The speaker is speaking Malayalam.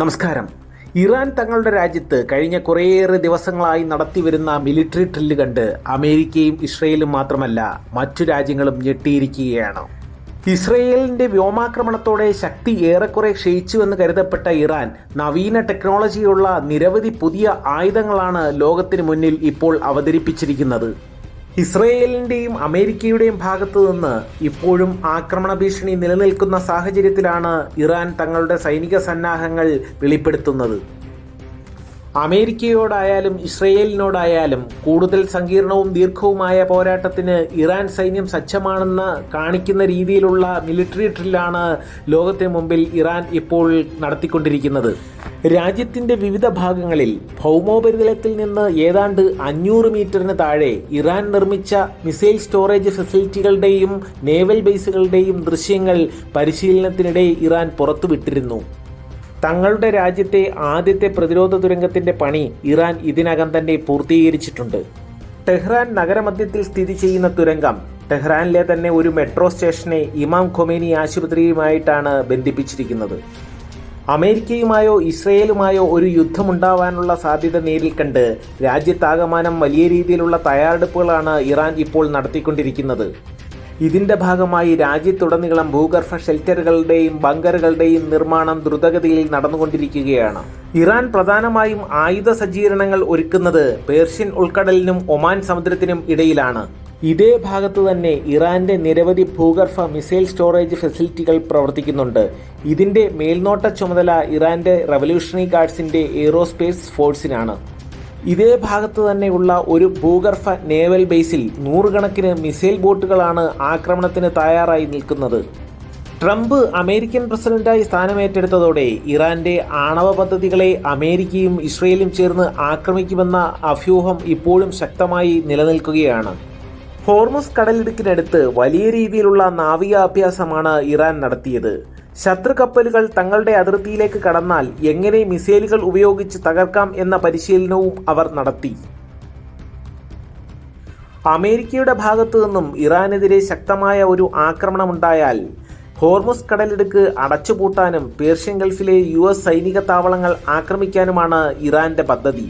നമസ്കാരം. ഇറാൻ തങ്ങളുടെ രാജ്യത്ത് കഴിഞ്ഞ കുറേയേറെ ദിവസങ്ങളായി നടത്തിവരുന്ന മിലിറ്ററി ഡ്രില്ല് കണ്ട് അമേരിക്കയും ഇസ്രയേലും മാത്രമല്ല മറ്റു രാജ്യങ്ങളും ഞെട്ടിയിരിക്കുകയാണ്. ഇസ്രയേലിന്റെ വ്യോമാക്രമണത്തോടെ ശക്തി ഏറെക്കുറെ ക്ഷയിച്ചുവെന്ന് കരുതപ്പെട്ട ഇറാൻ നവീന ടെക്നോളജിയുള്ള നിരവധി പുതിയ ആയുധങ്ങളാണ് ലോകത്തിന് മുന്നിൽ ഇപ്പോൾ അവതരിപ്പിച്ചിരിക്കുന്നത്. ഇസ്രയേലിന്റെയും അമേരിക്കയുടെയും ഭാഗത്തു നിന്ന് ഇപ്പോഴും ആക്രമണ ഭീഷണി നിലനിൽക്കുന്ന സാഹചര്യത്തിലാണ് ഇറാൻ തങ്ങളുടെ സൈനിക സന്നാഹങ്ങൾ വെളിപ്പെടുത്തുന്നത്. അമേരിക്കയോടായാലും ഇസ്രയേലിനോടായാലും കൂടുതൽ സങ്കീർണവും ദീർഘവുമായ പോരാട്ടത്തിന് ഇറാൻ സൈന്യം സജ്ജമാണെന്ന് കാണിക്കുന്ന രീതിയിലുള്ള മിലിറ്ററി ഡ്രില്ലാണ് ലോകത്തെ മുമ്പിൽ ഇറാൻ ഇപ്പോൾ നടത്തിക്കൊണ്ടിരിക്കുന്നത്. രാജ്യത്തിന്റെ വിവിധ ഭാഗങ്ങളിൽ ഭൗമോപരിതലത്തിൽ നിന്ന് ഏതാണ്ട് അഞ്ഞൂറ് മീറ്ററിന് താഴെ ഇറാൻ നിർമ്മിച്ച മിസൈൽ സ്റ്റോറേജ് ഫെസിലിറ്റികളുടെയും നേവൽ ബേസുകളുടെയും ദൃശ്യങ്ങൾ പരിശീലനത്തിനിടെ ഇറാൻ പുറത്തുവിട്ടിരുന്നു. തങ്ങളുടെ രാജ്യത്തെ ആദ്യത്തെ പ്രതിരോധ തുരങ്കത്തിന്റെ പണി ഇറാൻ ഇതിനകം തന്നെ പൂർത്തീകരിച്ചിട്ടുണ്ട്. ടെഹ്റാൻ നഗരമധ്യത്തിൽ സ്ഥിതി ചെയ്യുന്ന തുരങ്കം ടെഹ്റാനിലെ തന്നെ ഒരു മെട്രോ സ്റ്റേഷനെ ഇമാം ഖൊമേനി ആശുപത്രിയുമായിട്ടാണ് ബന്ധിപ്പിച്ചിരിക്കുന്നത്. അമേരിക്കയുമായോ ഇസ്രയേലുമായോ ഒരു യുദ്ധമുണ്ടാവാനുള്ള സാധ്യത നേരിൽ കണ്ട് രാജ്യത്താകമാനം വലിയ രീതിയിലുള്ള തയ്യാറെടുപ്പുകളാണ് ഇറാൻ ഇപ്പോൾ നടത്തിക്കൊണ്ടിരിക്കുന്നത്. ഇതിന്റെ ഭാഗമായി രാജ്യത്തുടനീളം ഭൂഗർഭ ഷെൽട്ടറുകളുടെയും ബങ്കറുകളുടെയും നിർമ്മാണം ദ്രുതഗതിയിൽ നടന്നുകൊണ്ടിരിക്കുകയാണ്. ഇറാൻ പ്രധാനമായും ആയുധ സജ്ജീകരണങ്ങൾ ഒരുക്കുന്നത് പേർഷ്യൻ ഉൾക്കടലിനും ഒമാൻ സമുദ്രത്തിനും ഇടയിലാണ്. ഇതേ ഭാഗത്തു തന്നെ ഇറാന്റെ നിരവധി ഭൂഗർഭ മിസൈൽ സ്റ്റോറേജ് ഫെസിലിറ്റികൾ പ്രവർത്തിക്കുന്നുണ്ട്. ഇതിന്റെ മേൽനോട്ട ചുമതല ഇറാന്റെ റവല്യൂഷണറി ഗാർഡ്സിന്റെ എയ്റോസ്പേസ് ഫോഴ്സിനാണ്. ഇതേ ഭാഗത്ത് തന്നെയുള്ള ഒരു ഭൂഗർഭ നേവൽ ബേസിൽ നൂറുകണക്കിന് മിസൈൽ ബോട്ടുകളാണ് ആക്രമണത്തിന് തയ്യാറായി നിൽക്കുന്നത്. ട്രംപ് അമേരിക്കൻ പ്രസിഡന്റായി സ്ഥാനമേറ്റെടുത്തതോടെ ഇറാന്റെ ആണവ പദ്ധതികളെ അമേരിക്കയും ഇസ്രയേലും ചേർന്ന് ആക്രമിക്കുമെന്ന അഭ്യൂഹം ഇപ്പോഴും ശക്തമായി നിലനിൽക്കുകയാണ്. ഹോർമസ് കടലിടുക്കിനടുത്ത് വലിയ രീതിയിലുള്ള നാവികാഭ്യാസമാണ് ഇറാൻ നടത്തിയത്. ശത്രു കപ്പലുകൾ തങ്ങളുടെ അതിർത്തിയിലേക്ക് കടന്നാൽ എങ്ങനെ മിസൈലുകൾ ഉപയോഗിച്ച് തകർക്കാം എന്ന പരിശീലനവും അവർ നടത്തി. അമേരിക്കയുടെ ഭാഗത്തു നിന്നും ഇറാനെതിരെ ശക്തമായ ഒരു ആക്രമണമുണ്ടായാൽ ഹോർമുസ് കടലിടുക്ക് അടച്ചുപൂട്ടാനും പേർഷ്യൻ ഗൾഫിലെ യു സൈനിക താവളങ്ങൾ ആക്രമിക്കാനുമാണ് ഇറാന്റെ പദ്ധതി.